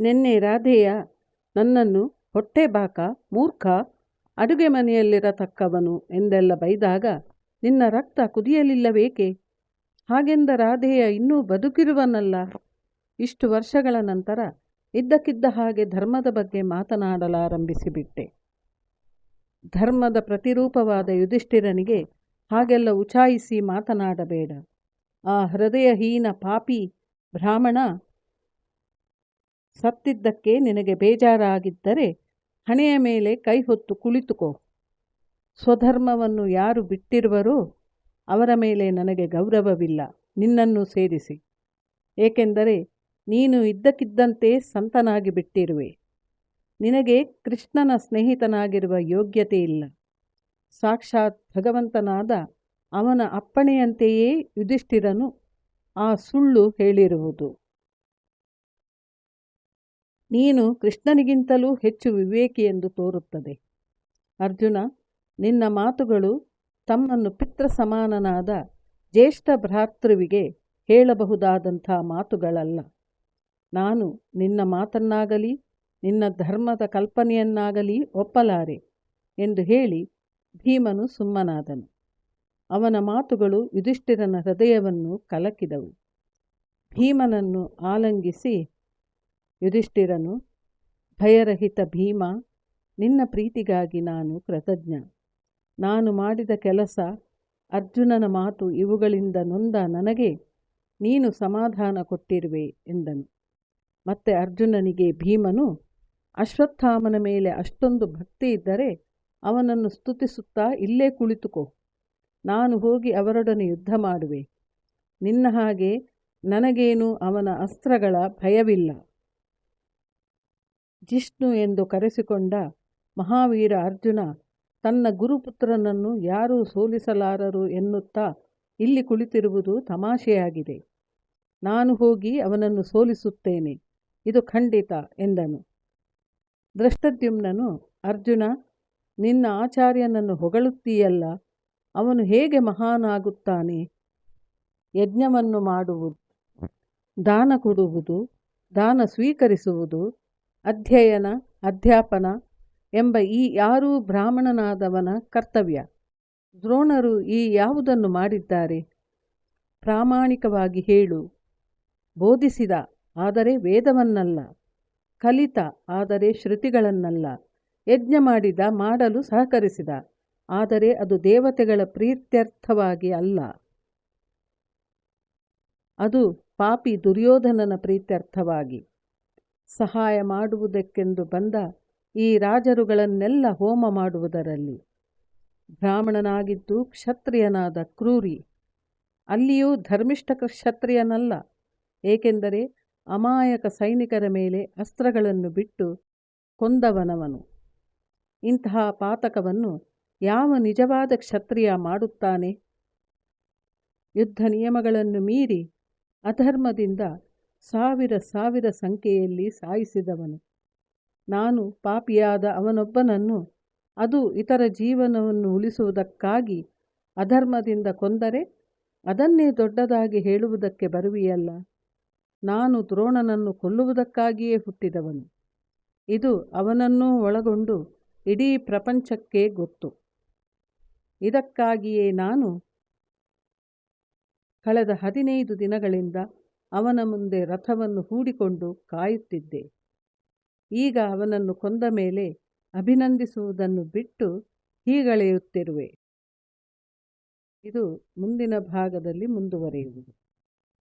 ನೆನ್ನೆ ರಾಧೆಯ ನನ್ನನ್ನು ಹೊಟ್ಟೆ ಬಾಕ ಮೂರ್ಖ ಅಡುಗೆ ಮನೆಯಲ್ಲಿರತಕ್ಕವನು ಎಂದೆಲ್ಲ ಬೈದಾಗ ನಿನ್ನ ರಕ್ತ ಕುದಿಯಲಿಲ್ಲವೇಕೆ? ಹಾಗೆಂದ ರಾಧೆಯ ಇನ್ನೂ ಬದುಕಿರುವನಲ್ಲ. ಇಷ್ಟು ವರ್ಷಗಳ ನಂತರ ಇದ್ದಕ್ಕಿದ್ದ ಹಾಗೆ ಧರ್ಮದ ಬಗ್ಗೆ ಮಾತನಾಡಲಾರಂಭಿಸಿಬಿಟ್ಟೆ. ಧರ್ಮದ ಪ್ರತಿರೂಪವಾದ ಯುಧಿಷ್ಠಿರನಿಗೆ ಹಾಗೆಲ್ಲ ಉಚಾಯಿಸಿ ಮಾತನಾಡಬೇಡ. ಆ ಹೃದಯಹೀನ ಪಾಪಿ ಬ್ರಾಹ್ಮಣ ಸತ್ತಿದ್ದಕ್ಕೆ ನಿನಗೆ ಬೇಜಾರಾಗಿದ್ದರೆ ಹಣೆಯ ಮೇಲೆ ಕೈ ಹೊತ್ತು ಕುಳಿತುಕೋ. ಸ್ವಧರ್ಮವನ್ನು ಯಾರು ಬಿಟ್ಟಿರುವರೋ ಅವರ ಮೇಲೆ ನನಗೆ ಗೌರವವಿಲ್ಲ. ನಿನ್ನನ್ನು ಸೇರಿಸಿ. ಏಕೆಂದರೆ ನೀನು ಇದ್ದಕ್ಕಿದ್ದಂತೆ ಸಂತನಾಗಿ ಬಿಟ್ಟಿರುವೆ. ನಿನಗೆ ಕೃಷ್ಣನ ಸ್ನೇಹಿತನಾಗಿರುವ ಯೋಗ್ಯತೆ ಇಲ್ಲ ಸಾಕ್ಷಾತ್ ಭಗವಂತನಾದ ಅವನ ಅಪ್ಪಣೆಯಂತೆಯೇ ಯುಧಿಷ್ಠಿರನು ಆ ಸುಳ್ಳು ಹೇಳಿರುವುದು. ನೀನು ಕೃಷ್ಣನಿಗಿಂತಲೂ ಹೆಚ್ಚು ವಿವೇಕಿ ಎಂದು ತೋರುತ್ತದೆ. ಅರ್ಜುನ, ನಿನ್ನ ಮಾತುಗಳು ತಮ್ಮನ್ನು ಪಿತೃ ಸಮಾನನಾದ ಜ್ಯೇಷ್ಠ ಭ್ರಾತೃವಿಗೆ ಹೇಳಬಹುದಾದಂಥ ಮಾತುಗಳಲ್ಲ. ನಾನು ನಿನ್ನ ಮಾತನ್ನಾಗಲಿ, ನಿನ್ನ ಧರ್ಮದ ಕಲ್ಪನೆಯನ್ನಾಗಲಿ ಒಪ್ಪಲಾರೆ ಎಂದು ಹೇಳಿ ಭೀಮನು ಸುಮ್ಮನಾದನು. ಅವನ ಮಾತುಗಳು ಯುಧಿಷ್ಠಿರನ ಹೃದಯವನ್ನು ಕಲಕಿದವು. ಭೀಮನನ್ನು ಆಲಂಗಿಸಿ ಯುಧಿಷ್ಠಿರನು, ಭಯರಹಿತ ಭೀಮ, ನಿನ್ನ ಪ್ರೀತಿಗಾಗಿ ನಾನು ಕೃತಜ್ಞ. ನಾನು ಮಾಡಿದ ಕೆಲಸ, ಅರ್ಜುನನ ಮಾತು ಇವುಗಳಿಂದ ನೊಂದ ನನಗೆ, ನೀನು ಸಮಾಧಾನ ಕೊಟ್ಟಿರುವೆ ಎಂದನು. ಮತ್ತೆ ಅರ್ಜುನನಿಗೆ ಭೀಮನು, ಅಶ್ವತ್ಥಾಮನ ಮೇಲೆ ಅಷ್ಟೊಂದು ಭಕ್ತಿ ಇದ್ದರೆ ಅವನನ್ನು ಸ್ತುತಿಸುತ್ತಾ ಇಲ್ಲೇ ಕುಳಿತುಕೋ. ನಾನು ಹೋಗಿ ಅವರೊಡನೆ ಯುದ್ಧ ಮಾಡುವೆ. ನಿನ್ನ ಹಾಗೆ ನನಗೇನು ಅವನ ಅಸ್ತ್ರಗಳ ಭಯವಿಲ್ಲ. ಜಿಷ್ಣು ಎಂದು ಕರೆಸಿಕೊಂಡ ಮಹಾವೀರ ಅರ್ಜುನ, ತನ್ನ ಗುರುಪುತ್ರನನ್ನು ಯಾರೂ ಸೋಲಿಸಲಾರರು ಎನ್ನುತ್ತಾ ಇಲ್ಲಿ ಕುಳಿತಿರುವುದು ತಮಾಷೆಯಾಗಿದೆ. ನಾನು ಹೋಗಿ ಅವನನ್ನು ಸೋಲಿಸುತ್ತೇನೆ, ಇದು ಖಂಡಿತ ಎಂದನು. ದೃಷ್ಟದ್ಯುಮ್ನನು ಅರ್ಜುನ, ನಿನ್ನ ಆಚಾರ್ಯನನ್ನು ಹೊಗಳುತ್ತೀಯಲ್ಲ, ಅವನು ಹೇಗೆ ಮಹಾನಾಗುತ್ತಾನೆ? ಯಜ್ಞವನ್ನು ಮಾಡುವುದು, ದಾನ ಕೊಡುವುದು, ದಾನ ಸ್ವೀಕರಿಸುವುದು ಅಧ್ಯಯನ, ಅಧ್ಯಾಪನ ಎಂಬ ಈ ಯಾರೂ ಬ್ರಾಹ್ಮಣನಾದವನ ಕರ್ತವ್ಯ. ದ್ರೋಣರು ಈ ಯಾವುದನ್ನು ಮಾಡಿದ್ದಾರೆ? ಪ್ರಾಮಾಣಿಕವಾಗಿ ಹೇಳು. ಬೋಧಿಸಿದ, ಆದರೆ ವೇದವನ್ನಲ್ಲ. ಕಲಿತ, ಆದರೆ ಶ್ರುತಿಗಳನ್ನಲ್ಲ. ಯಜ್ಞ ಮಾಡಿದ, ಮಾಡಲು ಸಹಕರಿಸಿದ, ಆದರೆ ಅದು ದೇವತೆಗಳ ಪ್ರೀತ್ಯರ್ಥವಾಗಿ ಅಲ್ಲ. ಅದು ಪಾಪಿ ದುರ್ಯೋಧನನ ಪ್ರೀತ್ಯರ್ಥವಾಗಿ. ಸಹಾಯ ಮಾಡುವುದಕ್ಕೆಂದು ಬಂದ ಈ ರಾಜರುಗಳನ್ನೆಲ್ಲ ಹೋಮ ಮಾಡುವುದರಲ್ಲಿ. ಬ್ರಾಹ್ಮಣನಾಗಿದ್ದು ಕ್ಷತ್ರಿಯನಾದ ಕ್ರೂರಿ. ಅಲ್ಲಿಯೂ ಧರ್ಮಿಷ್ಠ ಕ್ಷತ್ರಿಯನಲ್ಲ. ಏಕೆಂದರೆ ಅಮಾಯಕ ಸೈನಿಕರ ಮೇಲೆ ಅಸ್ತ್ರಗಳನ್ನು ಬಿಟ್ಟು ಕೊಂದವನವನು. ಇಂತಹ ಪಾತಕವನ್ನು ಯಾವ ನಿಜವಾದ ಕ್ಷತ್ರಿಯ ಮಾಡುತ್ತಾನೆ? ಯುದ್ಧ ನಿಯಮಗಳನ್ನು ಮೀರಿ ಅಧರ್ಮದಿಂದ ಸಾವಿರ ಸಾವಿರ ಸಂಖ್ಯೆಯಲ್ಲಿ ಸಾಯಿಸಿದವನು. ನಾನು ಪಾಪಿಯಾದ ಅವನೊಬ್ಬನನ್ನು ಅದು ಇತರ ಜೀವನವನ್ನು ಉಳಿಸುವುದಕ್ಕಾಗಿ ಅಧರ್ಮದಿಂದ ಕೊಂದರೆ ಅದನ್ನೇ ದೊಡ್ಡದಾಗಿ ಹೇಳುವುದಕ್ಕೆ ಬರುವಿಯಲ್ಲ. ನಾನು ದ್ರೋಣನನ್ನು ಕೊಲ್ಲುವುದಕ್ಕಾಗಿಯೇ ಹುಟ್ಟಿದವನು. ಇದು ಅವನನ್ನೂ ಒಳಗೊಂಡು ಇಡೀ ಪ್ರಪಂಚಕ್ಕೆ ಗೊತ್ತು. ಇದಕ್ಕಾಗಿಯೇ ನಾನು ಕಳೆದ ಹದಿನೈದು ದಿನಗಳಿಂದ ಅವನ ಮುಂದೆ ರಥವನ್ನು ಹೂಡಿಕೊಂಡು ಕಾಯುತ್ತಿದ್ದೆ. ಈಗ ಅವನನ್ನು ಕೊಂದ ಮೇಲೆ ಅಭಿನಂದಿಸುವುದನ್ನು ಬಿಟ್ಟು ಹೀಗಳೆಯುತ್ತಿರುವೆ. ಇದು ಮುಂದಿನ ಭಾಗದಲ್ಲಿ ಮುಂದುವರಿಯುವುದು.